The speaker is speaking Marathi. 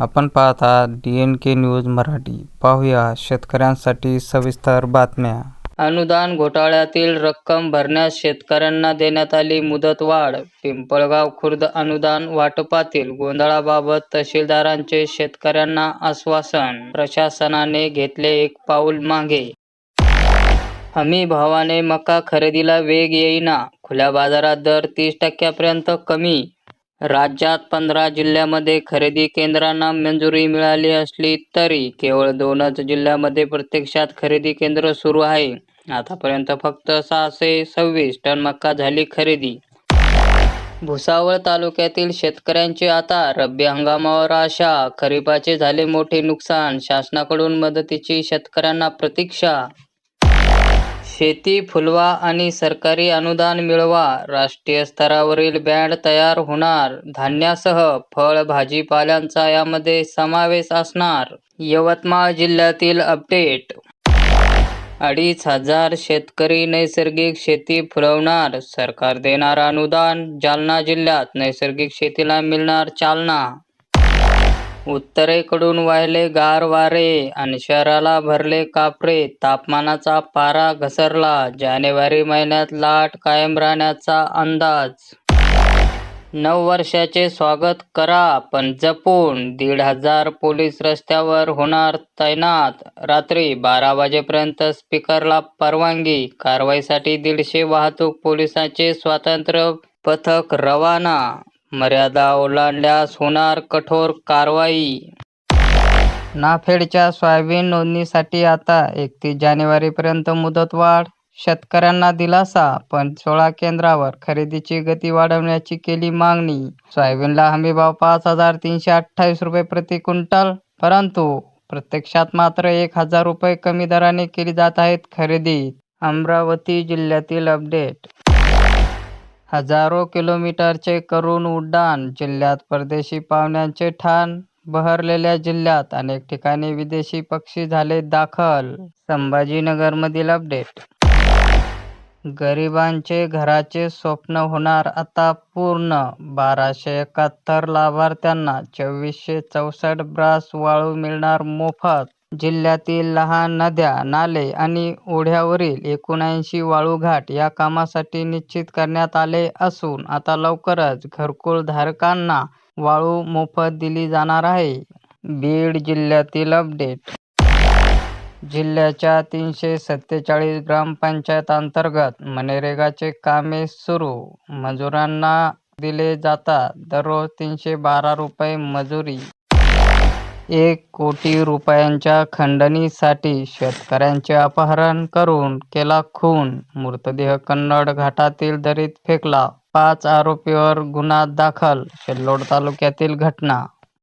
आपण पाहत आहात D N K news Marathi. पाहूया शेतकऱ्यांसाठी सविस्तर बातम्या. अनुदान घोटाळ्यातील रक्कम भरण्यास शेतकऱ्यांना देण्यात आली मुदतवाढ. पिंपळगाव खुर्द अनुदान वाटपातील गोंधळाबाबत तहसीलदारांचे शेतकऱ्यांना आश्वासन. प्रशासनाने घेतले एक पाऊल मागे. हमी भावाने मका खरेदीला वेग येईना. खुल्या बाजारात दर तीस टक्क्यापर्यंत कमी. राज्यात पंधरा जिल्ह्यामध्ये खरेदी केंद्रांना मंजुरी मिळाली असली तरी केवळ दोनच जिल्ह्यामध्ये प्रत्यक्षात खरेदी केंद्र सुरू आहे. आतापर्यंत फक्त सहाशे सव्वीस टन मका झाली खरेदी. भुसावळ तालुक्यातील शेतकऱ्यांची आता रब्बी हंगामावर आशा. खरीपाचे झाले मोठे नुकसान. शासनाकडून मदतीची शेतकऱ्यांना प्रतीक्षा शेती फुलवा आणि सरकारी अनुदान मिळवा. राष्ट्रीय स्तरावरील बँड तयार होणार. धान्यासह फळ भाजीपाल्यांचा यामध्ये समावेश असणार. यवतमाळ जिल्ह्यातील अपडेट. अडीच हजार शेतकरी नैसर्गिक शेती फुलवणार सरकार देणार अनुदान. जालना जिल्ह्यात नैसर्गिक शेतीला मिळणार चालना. उत्तरेकडून वाहिले गार वारे आणि शहराला भरले कापरे. तापमानाचा पारा घसरला. जानेवारी महिन्यात लाट कायम राहण्याचा अंदाज. नऊ वर्षाचे स्वागत करा पण जपून दीड हजार पोलीस रस्त्यावर होणार तैनात. रात्री बारा वाजेपर्यंत स्पीकरला परवानगी. कारवाईसाठी दीडशे वाहतूक पोलिसांचे स्वातंत्र्य पथक रवाना मर्यादा ओलांडल्यास होणार कठोर कारवाई. नाफेडच्या सोयाबीन नोंदणीसाठी आता एकतीस जानेवारीपर्यंत मुदतवाढ शेतकऱ्यांना दिलासा पण सोळा केंद्रावर खरेदीची गती वाढवण्याची केली मागणी. सोयाबीनला हमीभाव पाच हजार तीनशे अठ्ठावीस रुपये प्रति क्विंटल परंतु प्रत्यक्षात मात्र एक हजार रुपये कमी दराने केली जात आहेत खरेदी अमरावती जिल्ह्यातील अपडेट हजारो किलोमीटरचे करून उड्डाण जिल्ह्यात परदेशी पाहुण्यांचे ठाण बहरलेल्या जिल्ह्यात अनेक ठिकाणी विदेशी पक्षी झाले दाखल. संभाजीनगरमधील अपडेट. गरिबांचे घराचे स्वप्न होणार आता पूर्ण. बाराशे एकाहत्तर लाभार्थ्यांना चोवीसशे चौसष्ट ब्रास वाळू मिळणार मोफत. जिल्ह्यातील लहान नद्या नाले आणि ओढ्यावरील एकोणऐंशी वाळूघाट या कामासाठी निश्चित करण्यात आले असून आता लवकरच घरकुल धारकांना वाळू मोफत दिली जाणार आहे. बीड जिल्ह्यातील अपडेट. जिल्ह्याच्या तीनशे सत्तेचाळीस ग्रामपंचायत मनरेगाचे कामे सुरू. मजुरांना दिले जातात दररोज तीनशे बारा रुपये मजुरी. एक कोटी रुपयांच्या खंडणीसाठी शेतकऱ्यांचे अपहरण करून केला खून. मृतदेह कन्नड घाटातील दरीत फेकला. पाच आरोपींवर गुन्हा दाखल सिल्लोड तालुक्यातील घटना